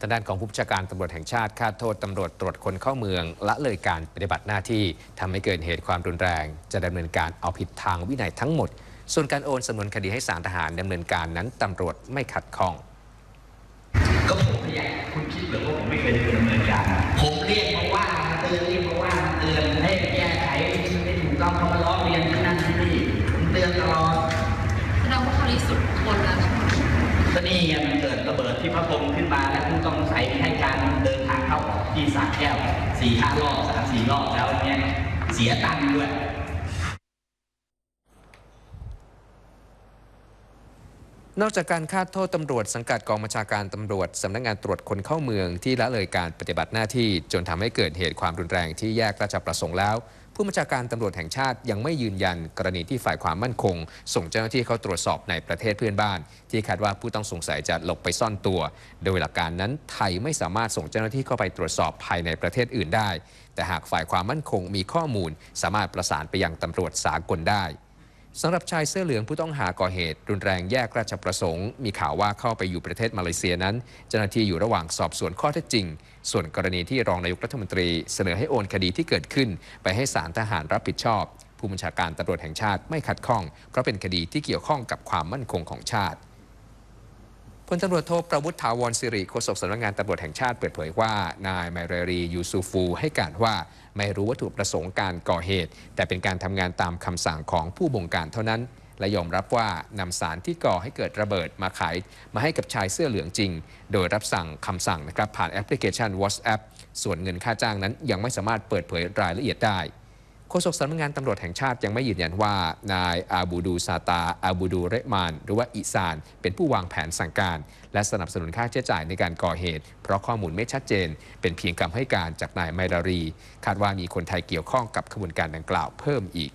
ทางด้านของผู้บัญชาการตำรวจแห่งชาติคาดโทษตำรวจตรวจคนเข้าเมือง ละเลยการปฏิบัติหน้าที่ทำให้เกิดเหตุความรุนแรง จะดำเนินการเอาผิดทางวินัยทั้งหมด ส่วนการโอนสำนวนคดีให้ศาลทหารดำเนินการนั้นตำรวจไม่ขัดข้องก็ผมพยายามคุณคิดเหรือว่าผมไม่เคยดำเนินการนะผมเรียกมาว่ามาเตือนเรียกมาว่ามาเตือนให้แก้ไขที่มันไม่ถูกต้องเขามาร้องเรียนที่นั่นที่นี่ผมเตือนตลอด แสดงว่าคราวนี้สุดทนแล้วนะคะ ก็นี่ไงมันเกิดระเบิดที่พระพรมขึ้นมาและผู้ต้องสงสัยให้การเดินทางเข้าออกที่สระแก้วสี่ห้ารอบสามสี่รอบแล้วเนี่ยเสียตังค์ด้วยนอกจากการคาดโทษตำรวจสังกัดกองบัญชาการตำรวจสำนักงานตรวจคนเข้าเมืองที่ละเลยการปฏิบัติหน้าที่จนทำให้เกิดเหตุความรุนแรงที่แยกราชประสงค์แล้ว ผู้บัญชาการตำรวจแห่งชาติยังไม่ยืนยันกรณีที่ฝ่ายความมั่นคง ส่งเจ้าหน้าที่เข้าตรวจสอบในประเทศเพื่อนบ้าน ที่คาดว่าผู้ต้องสงสัยจะหลบไปซ่อนตัว โดยหลักการนั้นไทยไม่สามารถส่งเจ้าหน้าที่เข้าไปตรวจสอบภายในประเทศอื่นได้ แต่หากฝ่ายความมั่นคงมีข้อมูล สามารถประสานไปยังตำรวจสากลได้ สำหรับชายเสื้อเหลืองผู้ต้องหาก่อเหตุ รุนแรงแยกราชประสงค์ มีข่าวว่าเข้าไปอยู่ประเทศมาเลเซียนั้น เจ้าหน้าที่อยู่ระหว่างสอบสวนข้อเท็จจริง ส่วนกรณีที่รองนายกรัฐมนตรี เสนอให้โอนคดีที่เกิดขึ้น ไปให้ศาลทหารรับผิดชอบ ผู้บัญชาการตำรวจแห่งชาติไม่ขัดข้อง เพราะเป็นคดีที่เกี่ยวข้องกับความมั่นคงของชาติ พลตำรวจโทประวุฒิถาวรสิริโฆษกสำนักงานตำรวจแห่งชาติเปิดเผยว่า นายไมเรรียูซูฟู ให้การว่าไม่รู้วัตถุประสงค์การก่อเหตุ แต่เป็นการทำงานตามคำสั่งของผู้บงการเท่านั้น และยอมรับว่านำสารที่ก่อให้เกิดระเบิดมาขายมาให้กับชายเสื้อเหลืองจริง โดยรับสั่งคำสั่งนะครับผ่านแอปพลิเคชัน WhatsApp ส่วนเงินค่าจ้างนั้นยังไม่สามารถเปิดเผยรายละเอียดได้ โฆษกสำนักงานตำรวจแห่งชาติยังไม่ยืนยันว่า นายอาบูดูซาตาอาบูดูเรมาน หรือว่าอิซาน เป็นผู้วางแผนสั่งการ และสนับสนุนค่าใช้จ่ายในการก่อเหตุ เพราะข้อมูลไม่ชัดเจน เป็นเพียงคำให้การจากนายไมรารี คาดว่ามีคนไทยเกี่ยวข้องกับขบวนการดังกล่าวเพิ่มอีก